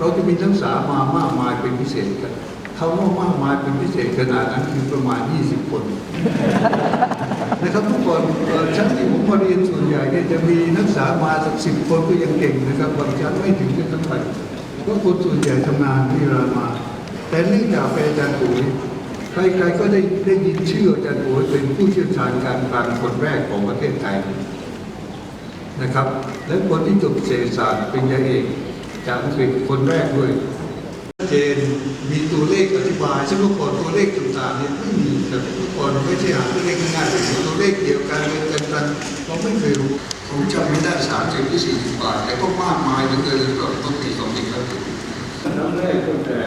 เราจะมีนักศึกษามามากมายเป็นพิเศษกันคำว่ามากมายเป็นพิเศษขนาดนั้นคือประมาณ 20 คนนะครับทุกคนชั้นที่ผมมาเรียนส่วนใหญ่เนี่ยจะมีนักศึกษามาสักสิบคนก็ยังเก่งนะครับบางชั้นไม่ถึงจะทั้งหมดเพราะคนส่วนใหญ่ทำงานที่เรามา แต่เนื่องจากเป็นอาจารย์ปุ๋ยใครๆก็ได้ได้ยินชื่ออาจารย์ปุ๋ยเป็นผู้เชี่ยวชาญการคลังคนแรกของประเทศไทยนะครับ และคนที่จบเศรษฐศาสตร์เป็นยาเอก จากอังกฤษคนแรกด้วยชัดเจนมีตัวเลขอธิบายซึ่งเมื่อก่อนตัวเลขต่างๆเนี่ยไม่มีแต่เมื่อก่อนเราไม่ใช่หาตัวเลขง่ายๆเป็นตัวเลขเกี่ยวกันเรียนกันกันเราไม่เคยรู้ผมจำไม่ได้สามสิบหรือสี่สิบบาท แต่ก็มากมายเหลือเกินสำหรับต้นปีสองปีครับครั้งแรกตั้งแต่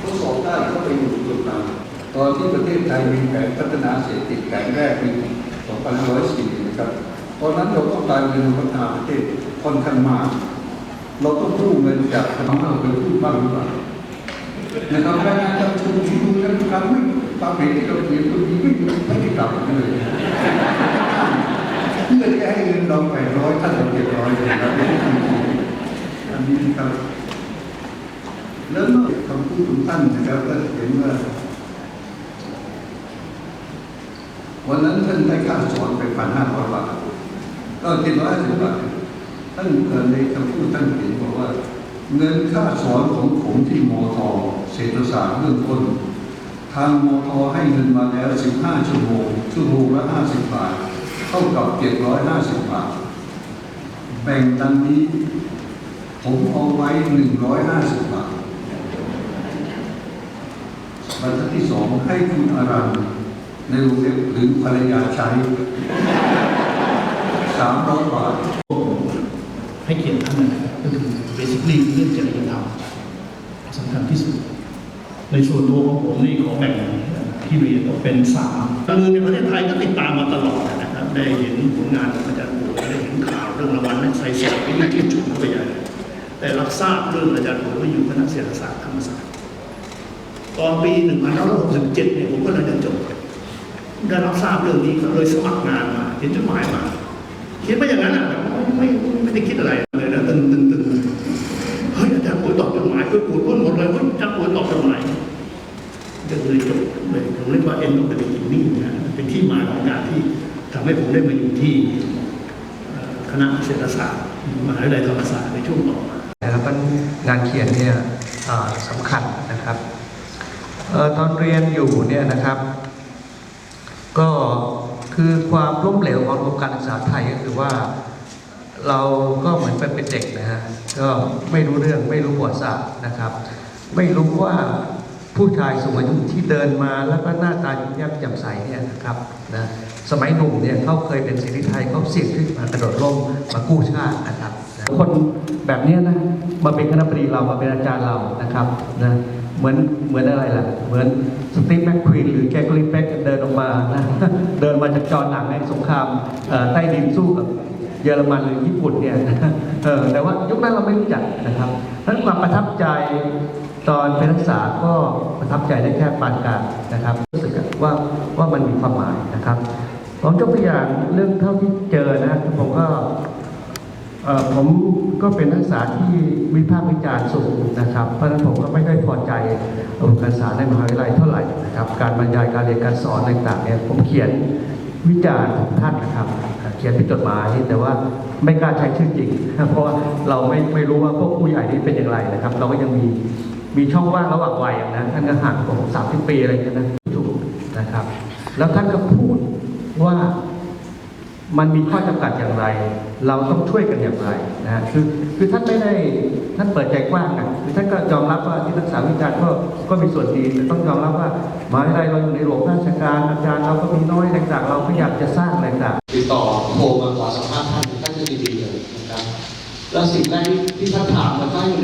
ทดสอบได้ก็ไปอยู่จุดนั้นตอนที่ประเทศไทยมีแผนพัฒนาเศรษฐกิจแผนแรกปี2504นะครับ ตอนนั้นเราต้องการเงินพัฒนาประเทศค่อนข้างมาก เราต้องกู้เงินจากทางเราไปกู้บ้างหรือเปล่านะครับแรงงานจะทุนที่ดูแล้วครั้งไม่ตามเหตุที่เราเขียนตัวนี้ไม่ไม่ได้กลับเลยเพื่อจะให้เงินเราแปดร้อยท่านเราเจ็ดร้อยเลยนะครับอันนี้นะครับ แล้วนอกจากคำพูดของท่านนะครับก็เห็นว่าวันนั้นท่านได้ค่าสอนไปพันห้าร้อยบาท ก็เจ็ดร้อยห้าสิบาทท่านในคำพูดท่านเขียนบอกว่า เงินค่าสอนของผมที่มทเศรษฐศาสตร์เรื่องต้น ทางมทให้เงินมาแล้ว 15 ชั่วโมง ชั่วโมงละ 50 บาท เท่ากับ 750 บาท แบ่งดังนี้ ผมเอาไว้ 150 บาทบรรทัดที่สองให้คุณอารันในโรงเรียนหรือภรรยาใช้ 300บาทให้เกียรติท่านนะครับก็คือเบสิคลีเรื่องจริยธรรมสำคัญที่สุด ในส่วนตัวของผมนี่ขอแบ่งที่เรียนออกเป็นสามการเมืองในประเทศไทยก็ติดตามมาตลอดนะครับ ได้เห็นผลงานของอาจารย์ปุ๋ยได้เห็นข่าวเรื่องรางวัลนักไซเซอร์ที่ที่จุดเข้าไปใหญ่แต่รับทราบเรื่องอาจารย์ปุ๋ยว่าอยู่คณะเศรษฐศาสตร์ธรรมศาสตร์ตอนปี 1967เนี่ยผมก็เลยจะจบได้รับทราบเรื่องนี้ก็เลยสมัครงานมาเห็นจดหมายมา คิดว่าอย่างนั้นอะไม่ไม่ไม่ได้คิดอะไรเลยนะตึงตึงตึงเฮ้ยอาจารย์ปุ๋ยตอบจดหมายก็ปวดพ้นหมดเลยว่าอาจารย์ปุ๋ยตอบจดหมายก็เลยจบเลยผมเรียกว่าเอ็นต้องเป็นอินนี่นะเป็นที่มาของการที่ทำให้ผมได้มาอยู่ที่คณะเศรษฐศาสตร์มหาวิทยาลัยธรรมศาสตร์ในช่วงต่อมานะครับมันงานเขียนเนี่ยสำคัญนะครับออตอนเรียนอยู่เนี่ยนะครับ ก็ คือความล้มเหลวของระบบการศึกษาไทยก็คือว่า เราก็เหมือนเป็นเด็กนะฮะก็ไม่รู้เรื่องไม่รู้ประวัติศาสตร์นะครับ ไม่รู้ว่าผู้ชายสูงอายุที่เดินมาแล้วก็หน้าตายิ้มแย้มแจ่มใสเนี่ยนะครับนะสมัยหนุ่มเนี่ยเขาเคยเป็นเสรีไทยเขาเสี่ยงขึ้นมากระโดดร่มมากู้ชาตินะครับคนแบบเนี้ยนะมาเป็นคณะบดีเรามาเป็นอาจารย์เรานะครับนะเหมือนเหมือนอะไรล่ะ เหมือนสตีฟแมคควีนหรือแกกลินเบ็กเดินออกมานะ เดินมาจากจอหนังในสงครามใต้ดินสู้กับเยอรมันหรือญี่ปุ่นเนี่ยแต่ว่ายุคนั้นเราไม่รู้จักนะครับนั้นความประทับใจตอนไปรักษาก็ประทับใจได้แค่ปานกลางนะครับ รู้สึกว่าว่ามันมีความหมายนะครับผมยกตัวอย่างเรื่องเท่าที่เจอนะผมก็ ผมก็เป็นนักศึกษาที่วิพากษ์วิจารณ์สูงนะครับ เพราะฉะนั้นผมก็ไม่ได้พอใจการศึกษาในมหาวิทยาลัยเท่าไหร่นะครับ การบรรยายการเรียนการสอนต่างๆเนี่ยผมเขียนวิจารณ์ของท่านนะครับ เขียนเป็นจดหมายแต่ว่าไม่กล้าใช้ชื่อจริง เพราะว่าเราไม่ไม่รู้ว่าพวกผู้ใหญ่นี่เป็นอย่างไรนะครับ เราก็ยังมีมีช่องว่างระหว่างวัยนะท่านก็ห่างผมสามสิบปีอะไรเงี้ยนะถูกนะครับ แล้วท่านก็พูดว่า มันมีข้อจำกัดอย่างไร เราต้องช่วยกันอย่างไรนะคือคือท่านไม่ได้ท่านเปิดใจกว้างนะคือท่านก็ยอมรับว่าที่นักศึกษาวิจารณ์ก็ก็มีส่วนดีแต่ต้องยอมรับว่ามหาวิทยาลัยเราอยู่ในหลวงราชการอาจารย์เราก็มีน้อยต่างๆเราพยายามจะสร้างอะไรต่างติดต่อโทรมาขอสัมภาษณ์ท่านท่านจะดีๆเลยนะครับแล้วสิ่งแรกที่ท่านท